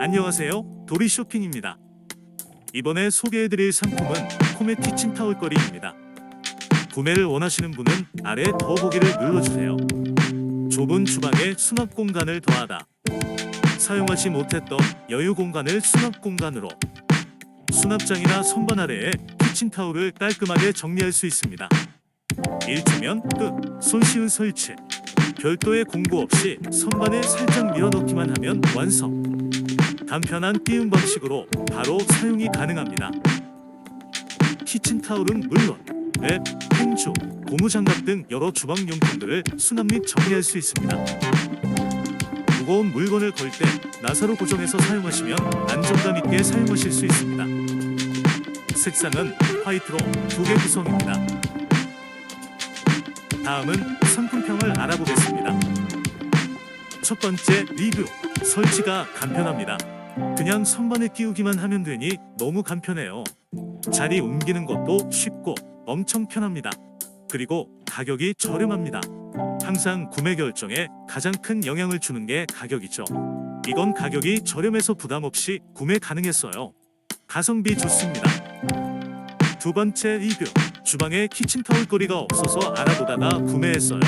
안녕하세요. 도리 쇼핑입니다. 이번에 소개해드릴 상품은 코메 키친 타월 거리입니다. 구매를 원하시는 분은 아래 더보기를 눌러주세요. 좁은 주방에 수납 공간을 더하다. 사용하지 못했던 여유 공간을 수납 공간으로 수납장이나 선반 아래에 키친 타올을 깔끔하게 정리할 수 있습니다. 일주면 끝. 손쉬운 설치. 별도의 공구 없이 선반에 살짝 밀어넣기만 하면 완성. 간편한 띄움 방식으로 바로 사용이 가능합니다. 키친타올은 물론 랩, 행주, 고무장갑 등 여러 주방용품들을 수납 및 정리할 수 있습니다. 무거운 물건을 걸 때 나사로 고정해서 사용하시면 안정감 있게 사용하실 수 있습니다. 색상은 화이트로 두 개 구성입니다. 다음은 상품평을 알아보겠습니다. 첫 번째 리뷰 설치가 간편합니다. 그냥 선반에 끼우기만 하면 되니 너무 간편해요. 자리 옮기는 것도 쉽고 엄청 편합니다. 그리고 가격이 저렴합니다. 항상 구매 결정에 가장 큰 영향을 주는 게 가격이죠. 이건 가격이 저렴해서 부담 없이 구매 가능했어요. 가성비 좋습니다. 두 번째 리뷰 주방에 키친타올 거리가 없어서 알아보다가 구매했어요.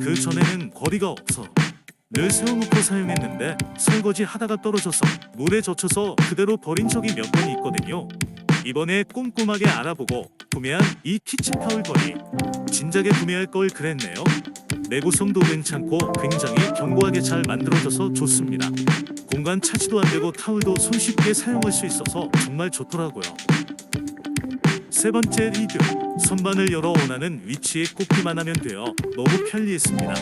그 전에는 거리가 없어 늘 세워놓고 사용했는데 설거지 하다가 떨어져서 물에 젖혀서 그대로 버린 적이 몇 번 있거든요. 이번에 꼼꼼하게 알아보고 구매한 이 키친타올 거리 진작에 구매할 걸 그랬네요. 내구성도 괜찮고 굉장히 견고하게 잘 만들어져서 좋습니다. 공간 차지도 안 되고 타올도 손쉽게 사용할 수 있어서 정말 좋더라고요. 세 번째 리뷰 선반을 열어 원하는 위치에 꽂기만 하면 되어 너무 편리했습니다.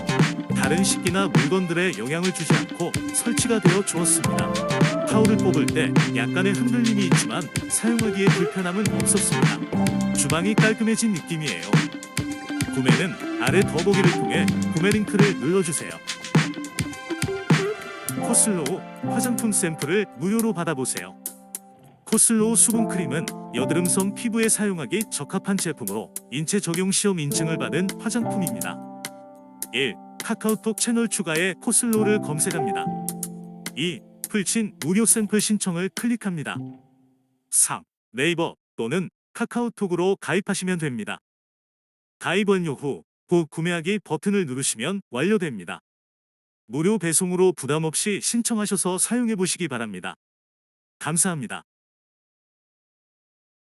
다른 식기나 물건들에 영향을 주지 않고 설치가 되어 좋았습니다. 타올을 뽑을 때 약간의 흔들림이 있지만 사용하기에 불편함은 없었습니다. 주방이 깔끔해진 느낌이에요. 구매는 아래 더보기를 통해 구매 링크를 눌러주세요. 코슬로우 화장품 샘플을 무료로 받아보세요. 코슬로우 수분 크림은 여드름성 피부에 사용하기 적합한 제품으로 인체 적용 시험 인증을 받은 화장품입니다. 1. 카카오톡 채널 추가에 코슬로우를 검색합니다. 2. 풀친 무료 샘플 신청을 클릭합니다. 3. 네이버 또는 카카오톡으로 가입하시면 됩니다. 가입 완료 후 곧 구매하기 버튼을 누르시면 완료됩니다. 무료 배송으로 부담 없이 신청하셔서 사용해 보시기 바랍니다. 감사합니다.